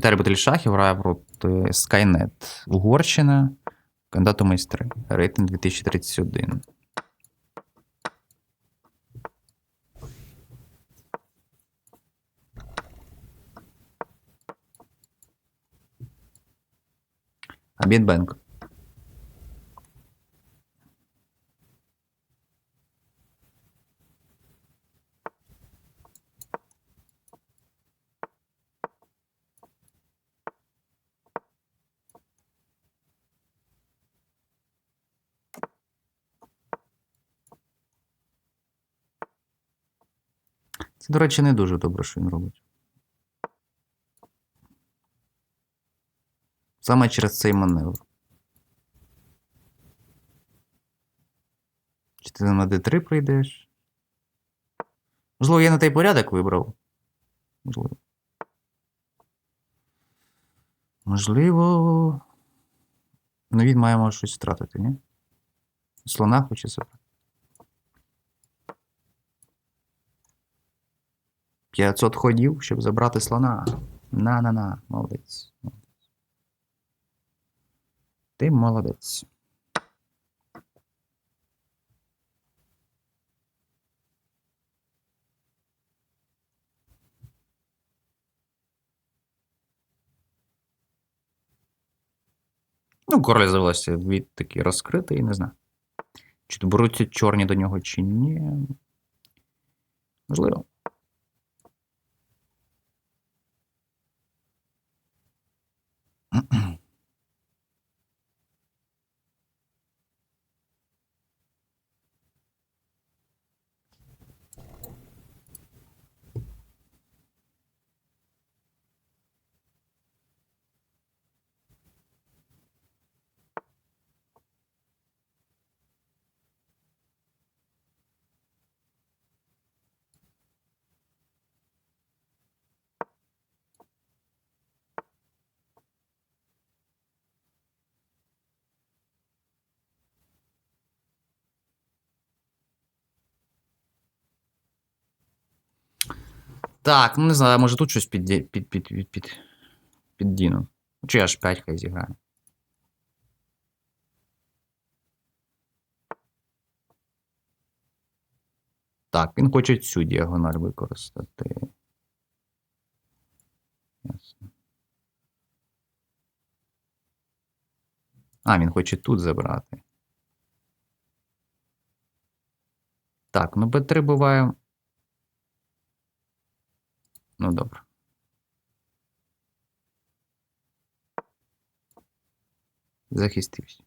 Віталій Баталій Шахів грає проти Skynet Угорщина. Кандидат у майстри. Рейтинг 2031. Абітбенк. Це, до речі, не дуже добре, що він робить. Саме через цей маневр. Чи ти на D3 прийдеш? Можливо, я на той порядок вибрав. Можливо. Можливо. Ну він має може щось втратити, ні? Слона хоче забрати. 500 ходів, щоб забрати слона. На-на-на, молодець. Ти молодець. Ну, король завелася від такий розкритий, не знаю. Чи то беруться чорні до нього, чи ні. Можливо. Так, ну не знаю, може тут щось під, під, під, під, під, піддіну. Чи аж 5 хай зіграє. Так, він хоче цю діагональ використати. Ясно. А, він хоче тут забрати. Так, ну Б3 буває. Ну, добре. Захистився.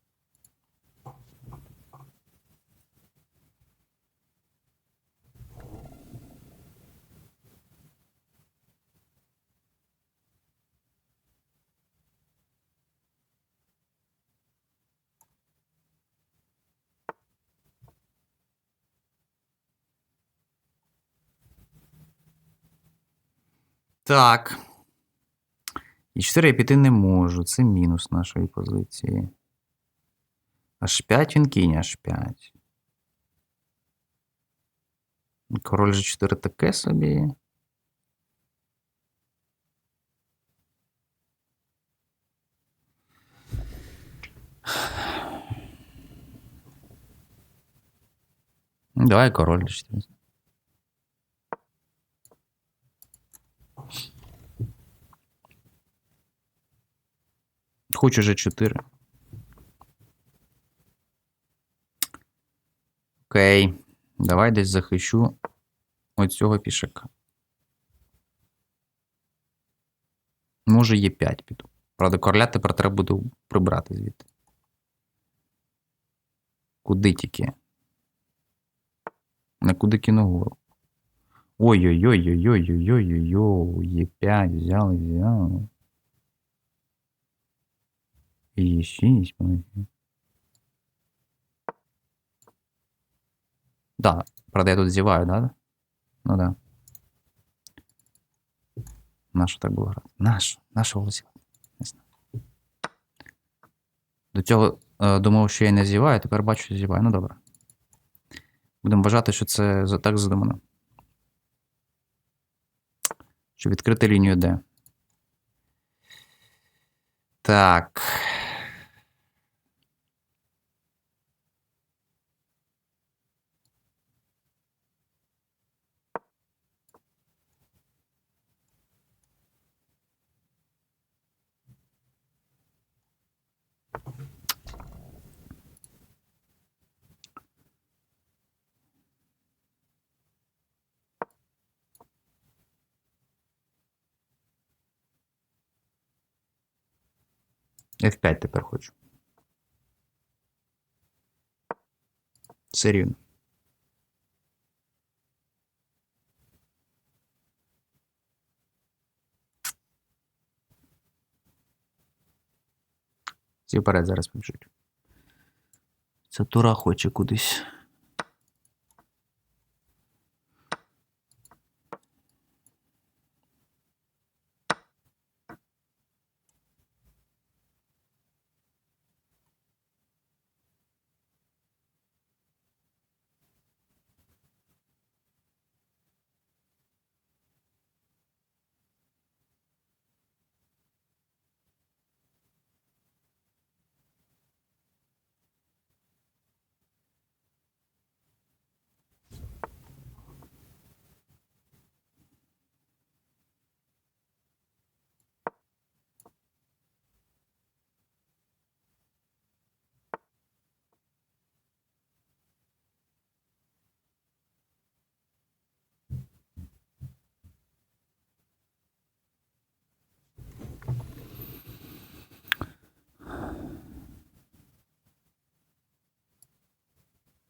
Так. І 4 я піти не можу. Це мінус нашої позиції. Аж 5 він кине, аж 5. Король G4 таке собі. Давай король G4. Хочу же 4. Окей. Давай десь захищу оцього пішака. Може, є 5 піду. Правда, короля тепер треба буде прибрати звідти. Куди тільки? На куди кіногору? Ой-ой-ой-ой-ой-ой-ой-ой, є 5, взяли, взяли. І 6, молодці. Да, правда, я тут зіваю, да? Ну да. Нащо так було? Нащо? Нащо зівати? Не знаю. До цього е, думав, що я не зіваю, тепер бачу, що зіваю. Ну добре. Будемо вважати, що це так задумано. Щоб відкрити лінію D. Так. F5 тепер хочу. Все рівно. Всі вперед зараз побіжуть. Це тура хоче кудись.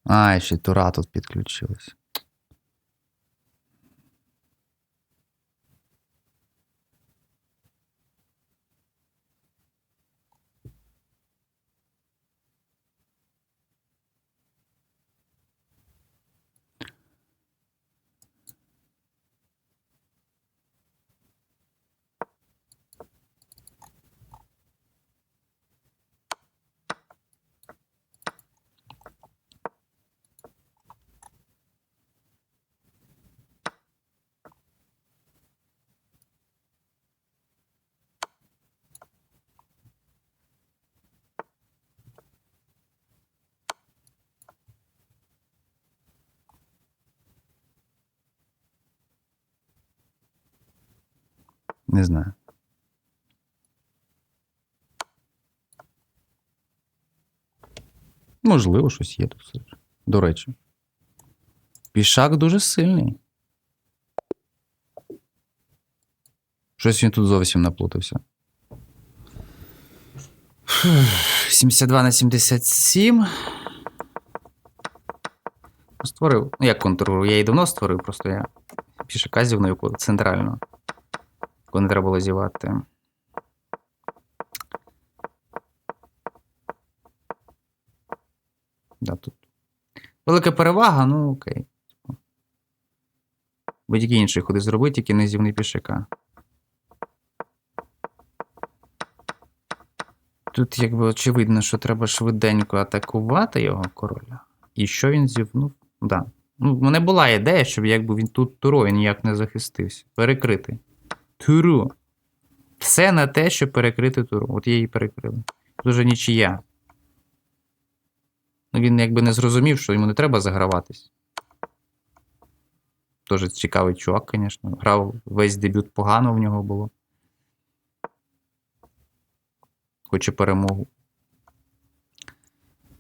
А, ще тура тут підключилась. Не знаю. Можливо, щось є тут. До речі. Пішак дуже сильний. Щось він тут зовсім наплутався. 72 на 77. Створив. Ну, як контуру? Я її давно створив, просто я пішака зів на яку Яку не треба було зівати. Да, тут. Велика перевага, ну окей. Будь-який інший ходи зробити, тільки не зівний пішака. Тут якби очевидно, що треба швиденько атакувати його короля. І що він зівнув? Да. Ну, в мене була ідея, щоб якби він тут турою ніяк не захистився. Перекрити. Туру. Все на те, щоб перекрити туру. От її перекрили. Дуже нічия. Ну, він якби не зрозумів, що йому не треба заграватись. Дуже цікавий чувак, звісно. Грав весь дебют погано в нього було. Хоче перемогу.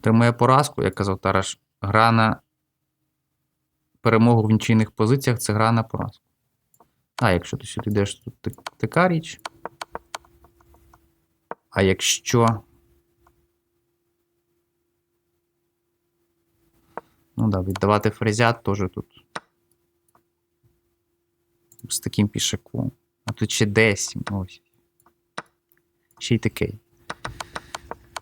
Тримає поразку, як казав Тараш, гра на перемогу в нічийних позиціях це гра на поразку. А якщо ти сюди йдеш, тут така річ. А якщо. Ну да, віддавати фрезят теж тут. З таким пішаком. А тут ще 10. Ось. Ще й такий.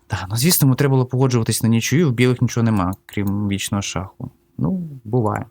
Так, ну звісно, йому треба було погоджуватись на нічию, в білих нічого нема, крім вічного шаху. Ну, буває.